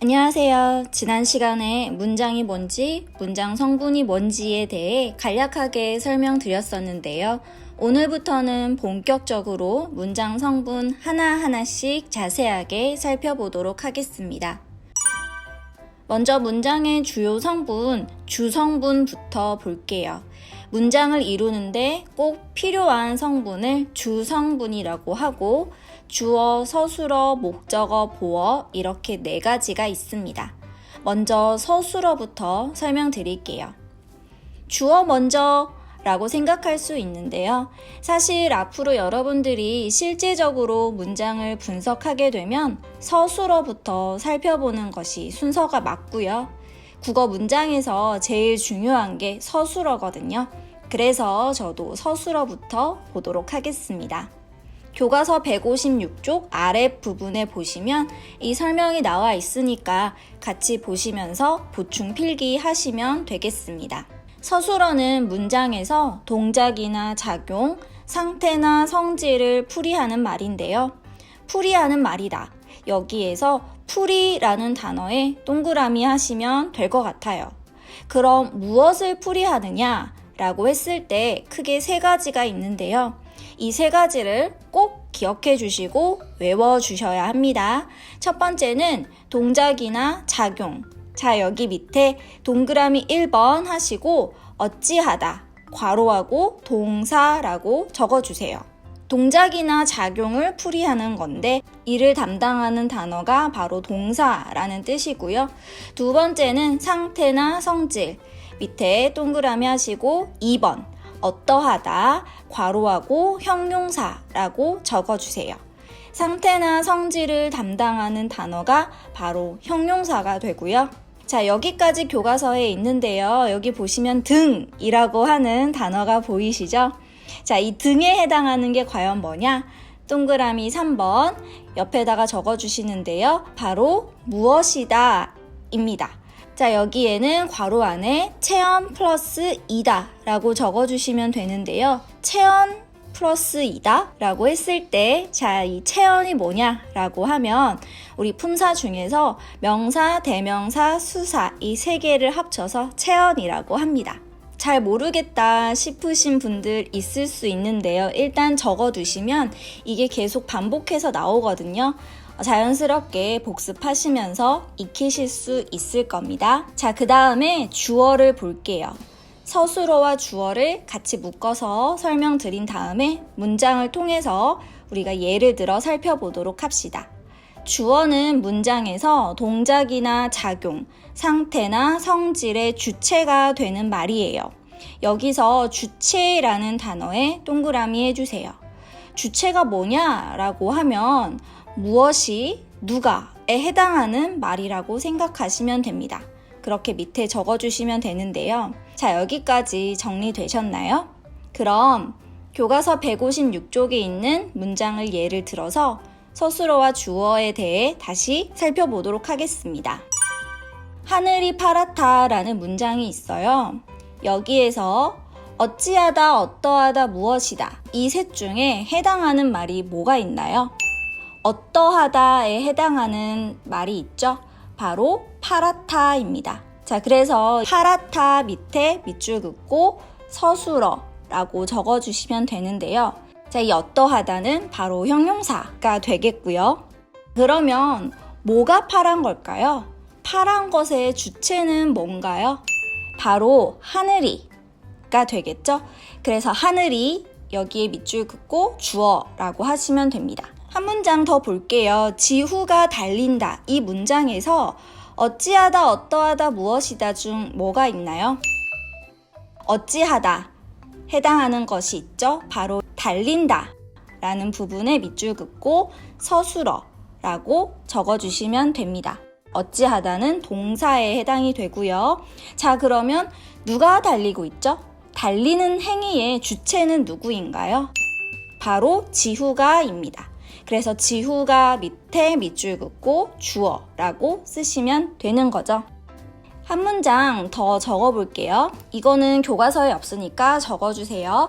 안녕하세요. 지난 시간에 문장이 뭔지, 문장 성분이 뭔지에 대해 간략하게 설명드렸었는데요. 오늘부터는 본격적으로 문장 성분 하나하나씩 자세하게 살펴보도록 하겠습니다. 먼저 문장의 주요 성분, 주성분부터 볼게요. 문장을 이루는데 꼭 필요한 성분을 주성분이라고 하고 주어, 서술어, 목적어, 보어 이렇게 네 가지가 있습니다. 먼저 서술어부터 설명드릴게요. 주어 먼저 라고 생각할 수 있는데요. 사실 앞으로 여러분들이 실제적으로 문장을 분석하게 되면 서술어부터 살펴보는 것이 순서가 맞고요. 국어 문장에서 제일 중요한 게 서술어거든요. 그래서 저도 서술어부터 보도록 하겠습니다. 교과서 156쪽 아래 부분에 보시면 이 설명이 나와 있으니까 같이 보시면서 보충 필기 하시면 되겠습니다. 서술어는 문장에서 동작이나 작용, 상태나 성질을 풀이하는 말인데요. 풀이하는 말이다. 여기에서 풀이라는 단어에 동그라미 하시면 될 것 같아요. 그럼 무엇을 풀이하느냐? 라고 했을 때 크게 세 가지가 있는데요. 이 세 가지를 꼭 기억해 주시고 외워 주셔야 합니다. 첫 번째는 동작이나 작용. 자, 여기 밑에 동그라미 1번 하시고 어찌하다, 괄호하고 동사라고 적어 주세요. 동작이나 작용을 풀이하는 건데 이를 담당하는 단어가 바로 동사라는 뜻이고요. 두 번째는 상태나 성질. 밑에 동그라미 하시고 2번 어떠하다, 괄호하고 형용사라고 적어주세요. 상태나 성질을 담당하는 단어가 바로 형용사가 되고요. 자, 여기까지 교과서에 있는데요. 여기 보시면 등이라고 하는 단어가 보이시죠? 자, 이 등에 해당하는 게 과연 뭐냐? 동그라미 3번 옆에다가 적어 주시는데요. 바로 무엇이다 입니다. 자, 여기에는 괄호 안에 체험 플러스 이다 라고 적어 주시면 되는데요. 체험 플러스 이다 라고 했을 때, 자, 이 체험이 뭐냐 라고 하면 우리 품사 중에서 명사, 대명사, 수사 이 세 개를 합쳐서 체험이라고 합니다. 잘 모르겠다 싶으신 분들 있을 수 있는데요. 일단 적어 두시면 이게 계속 반복해서 나오거든요. 자연스럽게 복습하시면서 익히실 수 있을 겁니다. 자, 그 다음에 주어를 볼게요. 서술어와 주어를 같이 묶어서 설명드린 다음에 문장을 통해서 우리가 예를 들어 살펴보도록 합시다. 주어는 문장에서 동작이나 작용, 상태나 성질의 주체가 되는 말이에요. 여기서 주체라는 단어에 동그라미 해주세요. 주체가 뭐냐라고 하면 무엇이 누가에 해당하는 말이라고 생각하시면 됩니다. 그렇게 밑에 적어주시면 되는데요. 자, 여기까지 정리되셨나요? 그럼 교과서 156쪽에 있는 문장을 예를 들어서 서술어와 주어에 대해 다시 살펴보도록 하겠습니다. 하늘이 파랗다 라는 문장이 있어요. 여기에서 어찌하다, 어떠하다, 무엇이다. 이 셋 중에 해당하는 말이 뭐가 있나요? 어떠하다에 해당하는 말이 있죠? 바로 파랗다입니다. 자, 그래서 파랗다 밑에 밑줄 긋고 서술어라고 적어주시면 되는데요. 자, 이 어떠하다는 바로 형용사가 되겠고요. 그러면 뭐가 파란 걸까요? 파란 것의 주체는 뭔가요? 바로 하늘이가 되겠죠? 그래서 하늘이 여기에 밑줄 긋고 주어라고 하시면 됩니다. 한 문장 더 볼게요. 지후가 달린다. 이 문장에서 어찌하다, 어떠하다, 무엇이다 중 뭐가 있나요? 어찌하다. 해당하는 것이 있죠? 바로 달린다. 라는 부분에 밑줄 긋고 서술어 라고 적어주시면 됩니다. 어찌하다는 동사에 해당이 되고요. 자, 그러면 누가 달리고 있죠? 달리는 행위의 주체는 누구인가요? 바로 지후가입니다. 그래서 지후가 밑에 밑줄 긋고 주어라고 쓰시면 되는 거죠. 한 문장 더 적어 볼게요. 이거는 교과서에 없으니까 적어 주세요.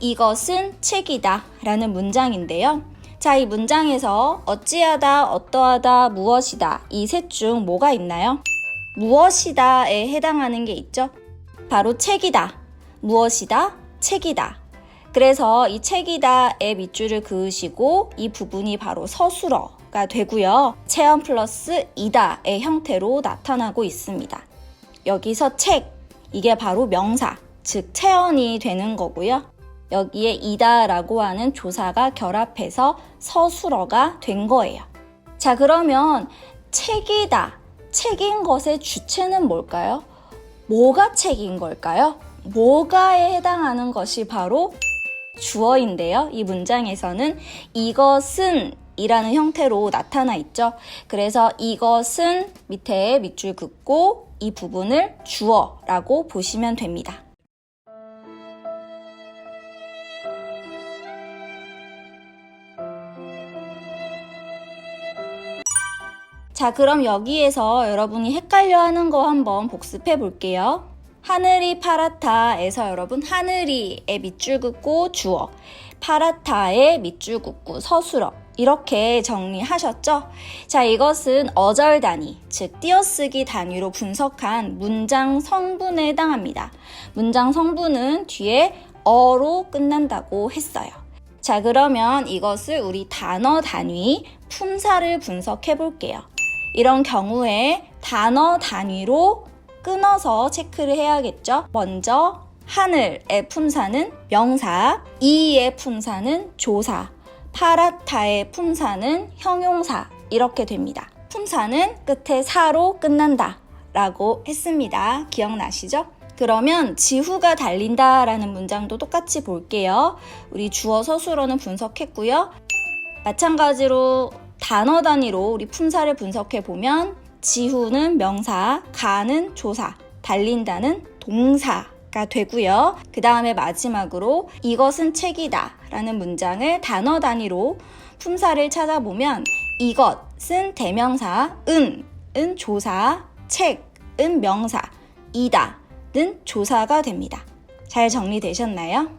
이것은 책이다 라는 문장인데요. 자, 이 문장에서 어찌하다, 어떠하다, 무엇이다. 이 셋 중 뭐가 있나요? 무엇이다에 해당하는 게 있죠? 바로 책이다. 무엇이다? 책이다. 그래서 이 책이다의 밑줄을 그으시고 이 부분이 바로 서술어가 되고요. 체험 플러스 이다의 형태로 나타나고 있습니다. 여기서 책, 이게 바로 명사, 즉 체언이 되는 거고요. 여기에 이다라고 하는 조사가 결합해서 서술어가 된 거예요. 자, 그러면 책이다. 책인 것의 주체는 뭘까요? 뭐가 책인 걸까요? 뭐가에 해당하는 것이 바로 주어인데요. 이 문장에서는 이것은 이라는 형태로 나타나 있죠. 그래서 이것은 밑에 밑줄 긋고 이 부분을 주어라고 보시면 됩니다. 자, 그럼 여기에서 여러분이 헷갈려 하는 거 한번 복습해 볼게요. 하늘이 파랗다에서 여러분 하늘이의 밑줄 긋고 주어, 파랗다의 밑줄 긋고 서술어 이렇게 정리하셨죠? 자, 이것은 어절 단위, 즉 띄어쓰기 단위로 분석한 문장 성분에 해당합니다. 문장 성분은 뒤에 어로 끝난다고 했어요. 자, 그러면 이것을 우리 단어 단위, 품사를 분석해 볼게요. 이런 경우에 단어 단위로 끊어서 체크를 해야겠죠. 먼저 하늘의 품사는 명사, 이의 품사는 조사, 파라타의 품사는 형용사 이렇게 됩니다. 품사는 끝에 사로 끝난다 라고 했습니다. 기억나시죠? 그러면 지후가 달린다 라는 문장도 똑같이 볼게요. 우리 주어 서술어는 분석했고요. 마찬가지로 단어 단위로 우리 품사를 분석해 보면 지후는 명사, 가는 조사, 달린다는 동사 가 되고요. 그 다음에 마지막으로 이것은 책이다 라는 문장을 단어 단위로 품사를 찾아보면 이것은 대명사, 은, 은 조사, 책, 은 명사, 이다, 는 조사가 됩니다. 잘 정리되셨나요?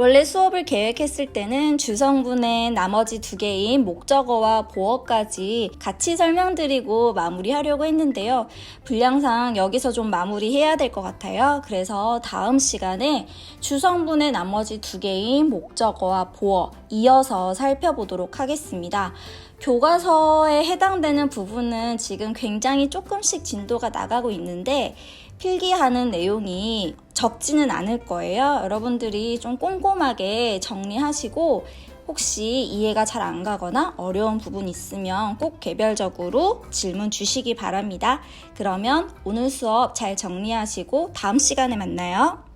원래 수업을 계획했을 때는 주성분의 나머지 두 개인 목적어와 보어까지 같이 설명드리고 마무리하려고 했는데요. 분량상 여기서 좀 마무리해야 될 것 같아요. 그래서 다음 시간에 주성분의 나머지 두 개인 목적어와 보어 이어서 살펴보도록 하겠습니다. 교과서에 해당되는 부분은 지금 굉장히 조금씩 진도가 나가고 있는데 필기하는 내용이 적지는 않을 거예요. 여러분들이 좀 꼼꼼하게 정리하시고 혹시 이해가 잘 안 가거나 어려운 부분 있으면 꼭 개별적으로 질문 주시기 바랍니다. 그러면 오늘 수업 잘 정리하시고 다음 시간에 만나요.